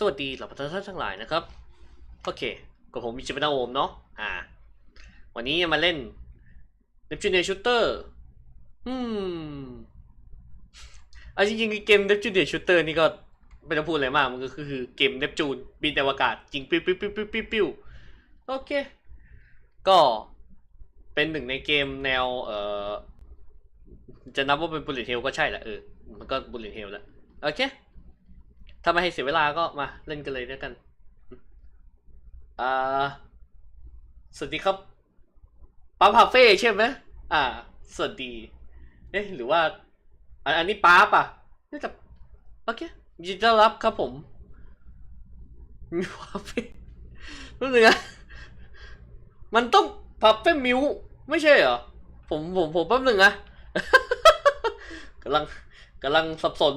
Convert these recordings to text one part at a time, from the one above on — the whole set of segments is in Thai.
สวัสดีเหล่าประชาชนทั้งหลายนะครับ โอเคกับผมมิจิปนาโอมเนาะอ่า วันนี้มาเล่น Neptune Shooter อืมเอาจริงๆเกม Neptune Shooter นี่ก็ไม่ต้องพูดอะไรมากมันก็คือเกมเนปจูนบินในอวกาศยิงปิ้วปิ้วปิ้วปิ้วปิ้วปิ้วโอเค ก็เป็นหนึ่งในเกมแนวเอ่อจะนับว่าเป็น Bullet Hell ก็ใช่แหละเออมันก็ Bullet Hell แหละโอเค ถ้าไม่ให้เสียเวลาก็มาเล่นกันเลยแล้วกันอ่าสวัสดีครับป๊าพาเฟ่ใช่ไหมอ่า สวัสดี เอ๊ะหรือว่า อันอันนี้ป๊าป่ะนี่แต่โอเคยินดีต้อนรับครับผมมีพาเฟ่รู้สึกนะมันต้องพาเฟ่มิวไม่ใช่เหรอ ผมผมผมแป๊บหนึ่งนะกำลังกำลังสับสน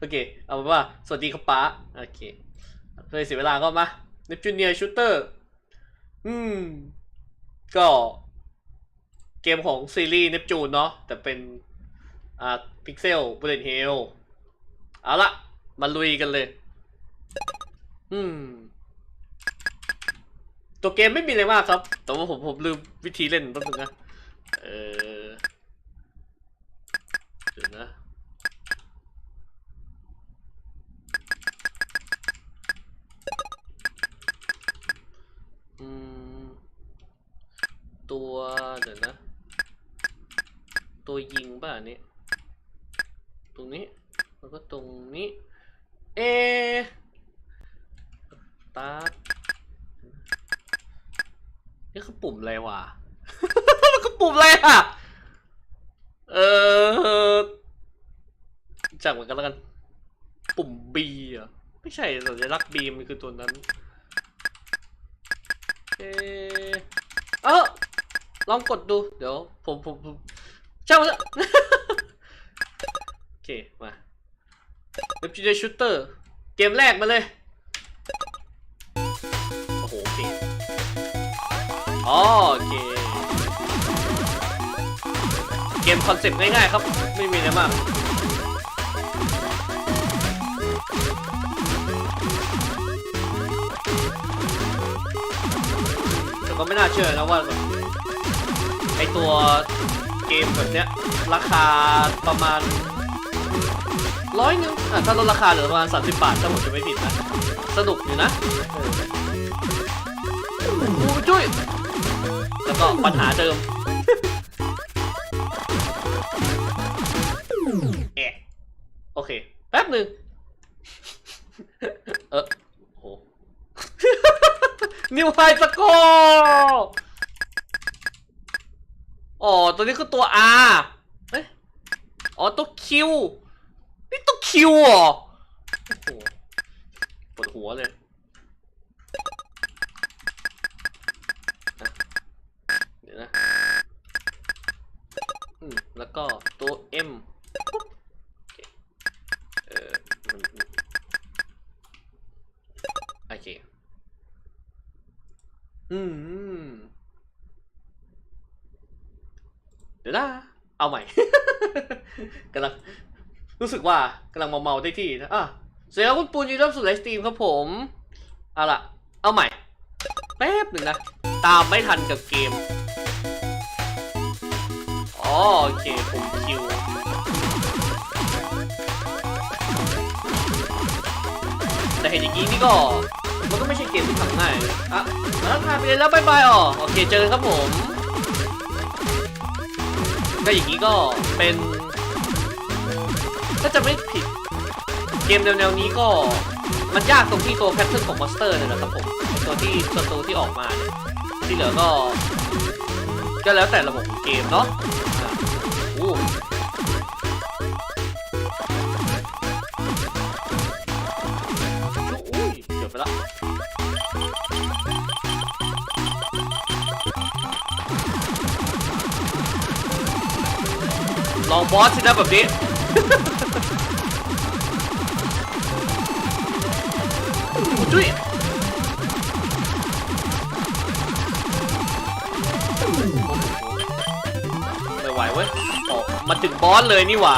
โอเค เอาเป็นว่า สวัสดีครับป๊าโอเคเพื่อเสียเวลาก็มา Neptune Shooter อืม ก็เกมของซีรีส์ Neptune เนาะแต่เป็น อ่า Pixel Bullet Hell เอาละมาลุยกันเลย อืม ตัวเกมไม่มีอะไรมากครับ แต่ว่าผมผมลืมวิธีเล่นแป๊บนึงนะ เออ อืม ตัวเดี๋ยวนะ ตัวยิงป่ะอันนี้ ตรงนี้ แล้วก็ตรงนี้ เอตาร์นี่คือปุ่มอะไรวะ มันคือปุ่มอะไรอะ เออจับเหมือนกันแล้วกัน ปุ่ม B อะ ไม่ใช่สัญลักษณ์ B มันคือตัวนั้น เออเออลองกดดู เดี๋ยว ผมผมผมช่างมันโอเค มา Neptune Shooter เกมแรกมาเลย โอ้โห โอเคอ๋อโอเค เกมคอนเซ็ปต์ง่ายๆครับ ไม่มีอะไรมาก ก็ไม่น่าเชื่อนะว่าแบบไอตัวเกมแบบเนี้ยราคาประมาณร้อยนึงอะถ้าลดราคาเหลือประมาณ30บาทถ้าผมจะไม่ผิดนะสนุกอยู่นะเออโอ้จุ้ยแล้วก็ปัญหาเดิม นิวไฮสกอร์อ๋อ ตัวนี้คือตัว R เอ๊ะอ๋อ ตัว Q นี่ตัว Q เหรอโอ้โหปวดหัวเลยเดี๋ยวนะ อืม แล้วก็ตัว M อืมเดี๋ยวนะเอาใหม่ กำลังรู้สึกว่ากำลังเมาๆได้ที่นะอะเสียงคุณปูนยินดีต้อรับสู่ไลฟ์สตรีมครับผม เอาล่ะ เอาใหม่ แป๊บหนึ่งนะ ตามไม่ทันกับเกมอ๋อโอเคผมคิวแต่เห็นอย่างนี้นี่ก็ มันก็ไม่ใช่เกมที่ทำง่ายอะแล้วทาไปเลยแล้วบายบายอ๋อโอเคเจอกันครับผมก็อย่างนี้ก็เป็นถ้าจะไม่ผิดเกมแนวๆนี้ก็มันยากตรงที่ตัวแพทเทิร์นของมอนสเตอร์เนี่ยแหละครับผมตัวที่ตัวตัวที่ออกมาเนี่ยที่เหลือก็ ก็แล้วแต่ระบบของเกมเนาะอู้ ลองบอสสินะแบบนี้จุ้ยไม่ไหวเว้ยออกมาถึงบอสเลยนี่หว่า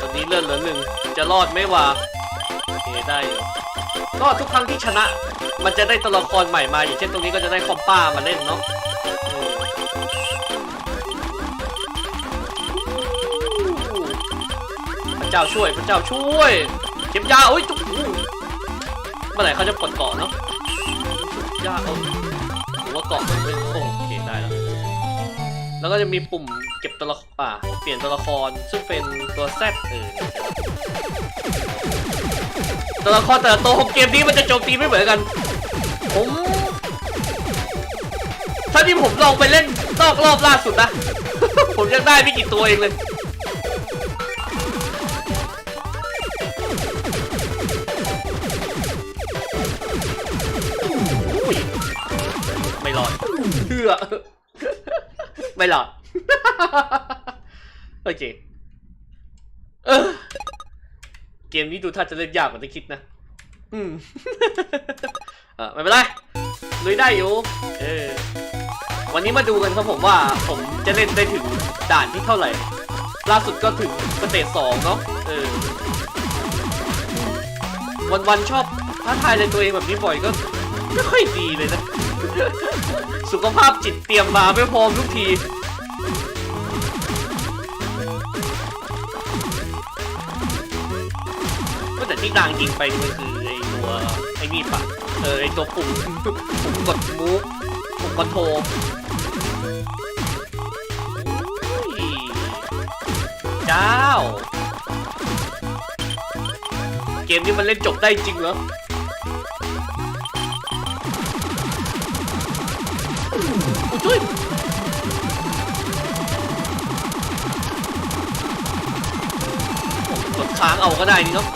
ตอนนี้เลือดเหลือหนึ่งจะรอดไหมวะโอเคได้อยู่ก็ทุกครั้งที่ชนะ มันจะได้ตัวละครใหม่มา อย่างเช่นตรงนี้ก็จะได้คอมป้ามาเล่นเนาะ ระเจ้าช่วยพระเจ้าช่วย เก็บยาโอ้ยจุ๊บเมื่อไหร่เขาจะปลดเกาะเนาะยาเอาหรือว่าเกาะมันไม่โอเคได้แล้วแล้วก็จะมีปุ่มเก็บตัวละครอ่าเปลี่ยนตัวละครซึ่งเป็นตัวแซดเออตัวละครแต่ละตัวของเกมนี้มันจะโจมตีไม่เหมือนกันผมถ้าที่ผมลองไปเล่นนอกรอบล่าสุดนะ ผมยังได้ไม่กี่ตัวเองเลยื่อ ไม่หลอดโอเคเออเกมนี้ดูท่าจะเล่นยากกว่าที่คิดนะ อืมเออไม่เป็นไรลุยได้อยู่ เออ วันนี้มาดูกันครับผมว่าผมจะเล่นได้ถึงด่านที่เท่าไหร่ ล่าสุดก็ถึงสเตจสองเนาะ เออ วันๆชอบท้าทายในตัวเองแบบนี้บ่อยก็ไม่ค่อยดีเลยนะ สุขภาพจิตเตรียมมาไม่พร้อมทุกที ก็แต่ที่นางยิงไปมันคือไอ้ตัว ไอ้นี่ปะเออไอ้ตัวปุ่มปุ่มกดมูฟปุ่มคอนโทรเจ้า เกมนี้มันเล่นจบได้จริงเหรอางเอาก็ได้นี่ครับ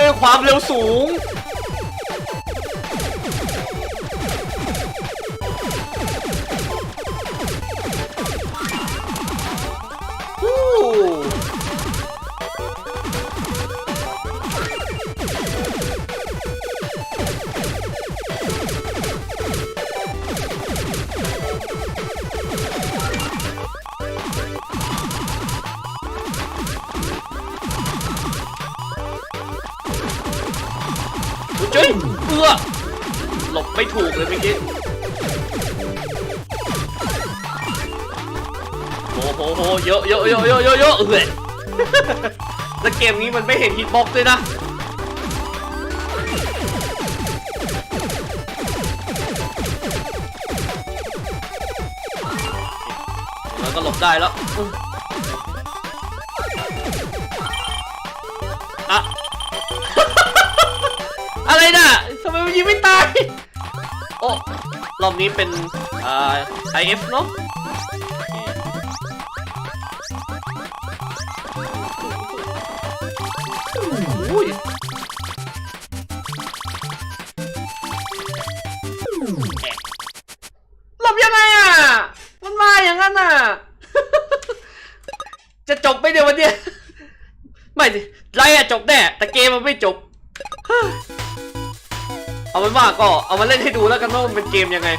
ด้วยความเร็วสูง เยอะเยอะเยอะเยอะเยอะเยอะเอ้ยแล้วเกมนี้มันไม่เห็นฮิตบ็อกซ์ด้วยนะแล้วก็หลบได้แล้วอะอะไรน่ะทำไมมันยิงไม่ตาย โอ้รอบนี้เป็นอ่า IF เนอะ จบแน่ แต่เกมมันไม่จบ เอาเป็นว่าก็เอามาเล่นให้ดูแล้วกันว่ามันเป็นเกมยังไง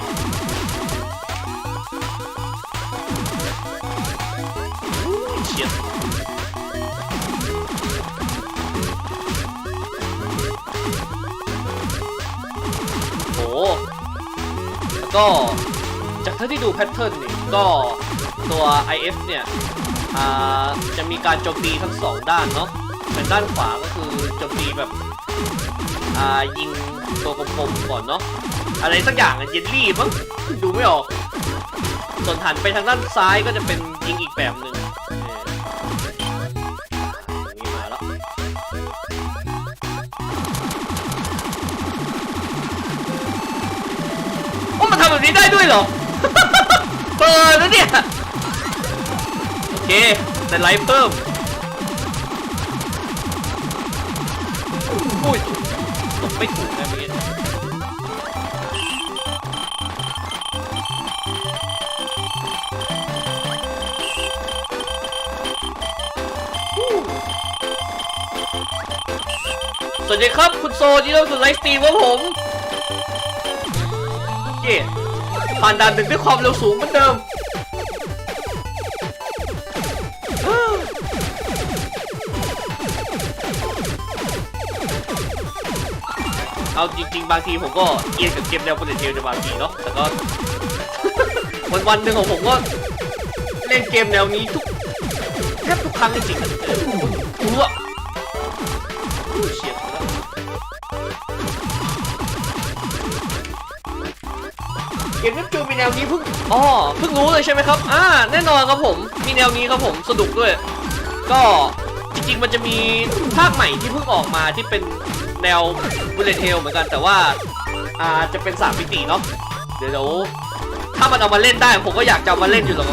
เชียโหแล้วก็จากเท่าที่ดูแพทเทิร์นนี่ก็ตัว IF เนี่ยอ่าจะมีการโจมตีทั้งสองด้านเนาะเป็น ด้านขวาก็คือโจมตีแบบ อ่ายิงตัวกลมๆก่อนเนาะอะไรสักอย่างอะเยลลี่มั้งดูไม่ออก ส่วนหันไปทางด้านซ้ายก็จะเป็นยิงอีกแบบหนึ่งนี้มาแล้วโอ้มันทำแบบนี้ได้ด้วยเหรอเปิดแล้วเนี่ย โอเคแต่ไลฟ์เพิ่ม อุ้ยไม่ถูกนะเมื่อกี้สวัสดีครับ คุณโซที่เราสุดไลฟ์สตรีมครับผมเย่ผ่านด่านหนึ่งด้วยความเร็วสูงเหมือนเดิม เอาจริง ๆ บางทีผมก็เอียนกับเกมแนว bullet hell ในบางทีเนาะแต่ก็วันวันๆหนึ่งของผมก็เล่นเกมแนวนี้ทุกแทบทุกครั้งจริงๆนะเออรู้อะเฉียดแล้วเกมเว็บจูมีแนวนี้เพิ่งอ๋อเพิ่งรู้เลยใช่ไหมครับอ่าแน่นอนครับผมมีแนวนี้ครับผมสนุกด้วย ก็จริงๆมันจะมีภาคใหม่ที่เพิ่งออกมาที่เป็น แนว bullet hell เหมือนกันแต่ว่าอาจะเป็นสามมิติเนาะเดี๋ยวถ้ามันเอามาเล่นได้ผมก็อยากจะมาเล่นอยู่หรอก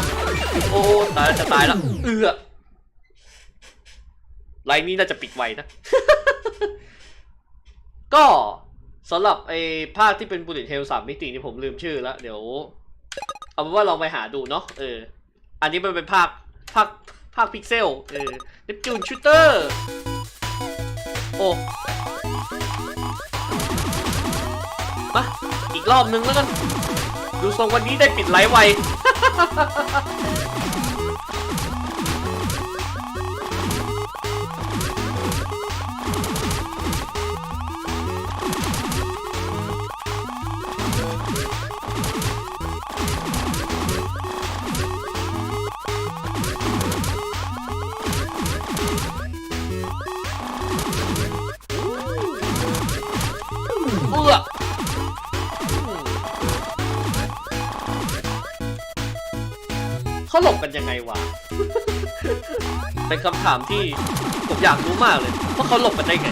โอ้ตายแล้วจะตายแล้วเอือไลน์นี้น่าจะปิดไวนะ ก็สำหรับไอ้ภาคที่เป็น bullet hell สามมิตินี่ผมลืมชื่อแล้วเดี๋ยว เอาเป็นว่าลองไปหาดูเนาะเออ อันนี้มันเป็นภาคภาคภาคพิกเซลเออเนปจูนชูเตอร์โอ้ อีกรอบนึงแล้วกัน ดูทรงวันนี้ได้ปิดไลฟ์ไว เขาหลบกันยังไงวะ เป็นคำถามที่ผมอยากรู้มากเลยว่าเขาหลบกันได้ไง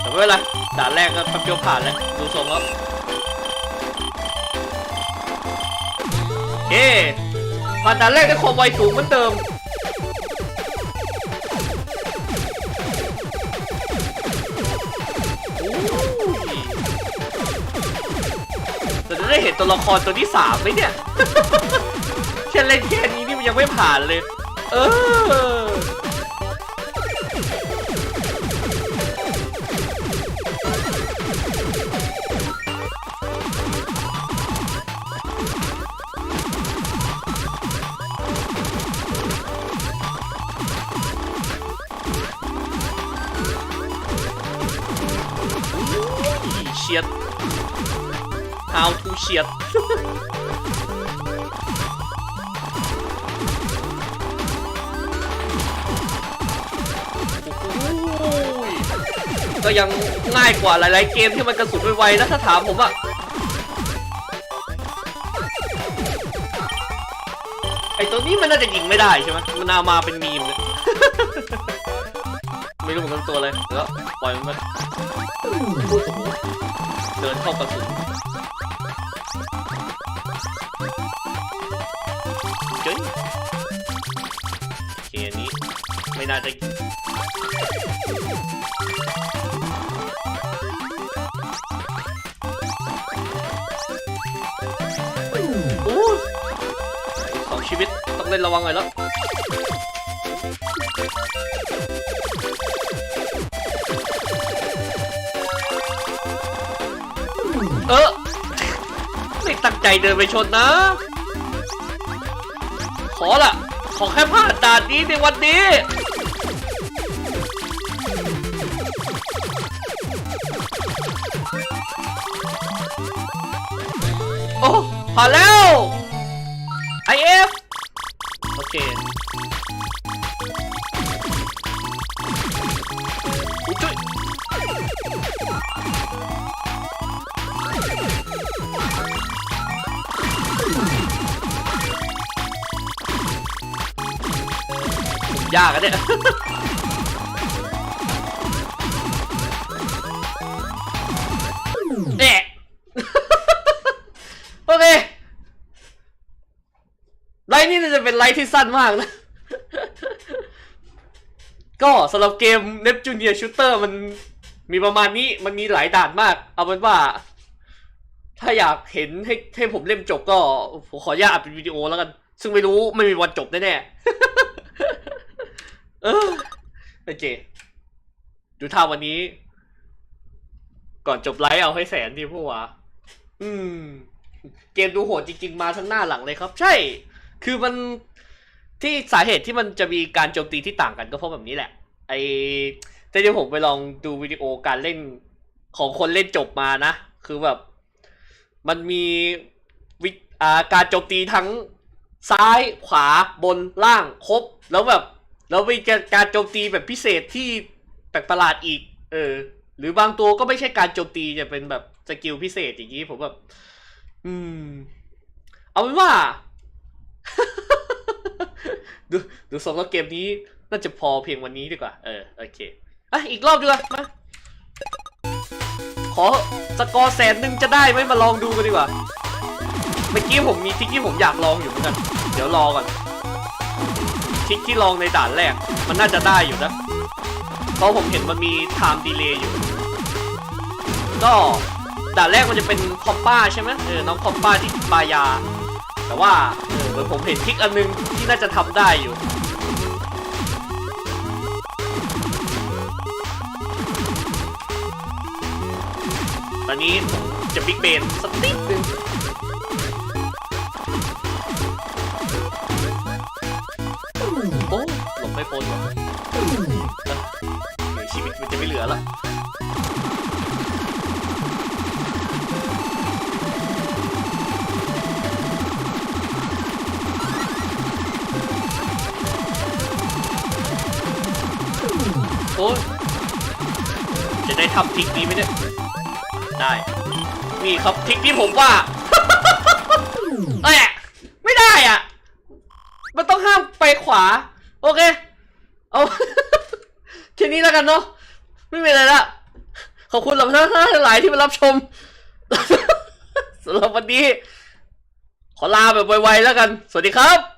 แต่ไม่เป็นไรด่านแรกก็แป๊บเดียวผ่านแล้วดูทรงแล้ว ผ่านด่านแรกได้ความไวสูงเหมือนเดิม จะได้เห็นตัวละครตัวที่สามไหมเนี่ยแค่เล่นแค่นี้นี่มันยังไม่ผ่านเลย เออียดก็ยังง่ายกว่าหลาย ๆ เกมที่มันกระสุนไวๆนะถ้าถามผมอะไอตัวนี้มันน่าจะยิงไม่ได้ใช่ไหมมันเอามาเป็นมีมเลยไม่รู้เหมือนกันตัวเลยเดี๋ยวปล่อยมันไปเดินเข้ากระสุน ไม่น่าจะโอ้ยสองชีวิตต้องเล่นระวังหน่อยแล้วเออไม่ตั้งใจเดินไปชนนะ ขอละขอแค่ผ่านด่านนี้ในวันนี้ อ้ผ่าแล้ว IF โอเคอุ๊ยจุ้ยยากอะเนี่ย จะเป็นไลฟ์ที่สั้นมากนะ ก็สำหรับเกม Neptune Shooter มันมีประมาณนี้มันมีหลายด่านมาก เอาเป็นว่า ถ้าอยากเห็นให้ให้ผมเล่มจบก็ผมขออนุญาตอัดเป็นวิดีโอแล้วกัน ซึ่งไม่รู้ไม่มีวันจบแน่ๆเออโอเคดูท่าวันนี้ ก่อนจบไลฟ์เอาให้แสนดีพวกวะอืม เกมดูโหดจริง ๆ มาทั้งหน้าหลังเลยครับ ใช่ คือมันที่สาเหตุที่มันจะมีการโจมตีที่ต่างกันก็เพราะแบบนี้แหละ ไอแต่ที่ผมไปลองดูวิดีโอการเล่นของคนเล่นจบมานะ คือแบบ มันมีวิอ่าการโจมตีทั้งซ้ายขวาบนล่างครบ แล้วแบบแล้วมีการโจมตีแบบพิเศษที่แปลกประหลาดอีก เออ หรือบางตัวก็ไม่ใช่การโจมตีจะเป็นแบบสกิลพิเศษอย่างนี้ผมแบบ อืม เอาเป็นว่า ดูดูทรงแล้วเกมนี้น่าจะพอเพียงวันนี้ดีกว่า เออ โอเคอะอีกรอบดีกว่ามาขอสกอร์แสนหนึ่งจะได้ไหมมาลองดูกันดีกว่า เมื่อกี้ผมมีทิกที่ผมอยากลองอยู่เหมือนกัน เดี๋ยวรอก่อน ทิกที่ลองในด่านแรก มันน่าจะได้อยู่นะ เพราะผมเห็นมันมีไทม์ดีเลย์อยู่ ก็ด่านแรกมันจะเป็นคอมป้าใช่ไหมเออ น้องคอมป้าที่ปายา แต่ว่า มือนผมเห็นทริกอันนึงที่น่าจะทำได้อยู่ตอนนี้จะบิ๊กเบนสักนิดนึงโอ้หลบไม่พ้นว่ะเออเดี๋ยวชีวิตมันจะไม่เหลือละ โอ้ยจะได้ทำทิกนี้ไหมเนี่ย ได้ นี่ครับทิกที่ผมว่าเอ้ยไม่ได้อะ มันต้องห้ามไปขวา โอเค เอาแค่นี้แล้วกันเนาะ ไม่มีอะไรละ ขอบคุณสำหรับท่านหลายที่มารับชมสำหรับวันนี้ ขอลาแบบไวๆแล้วกัน สวัสดีครับ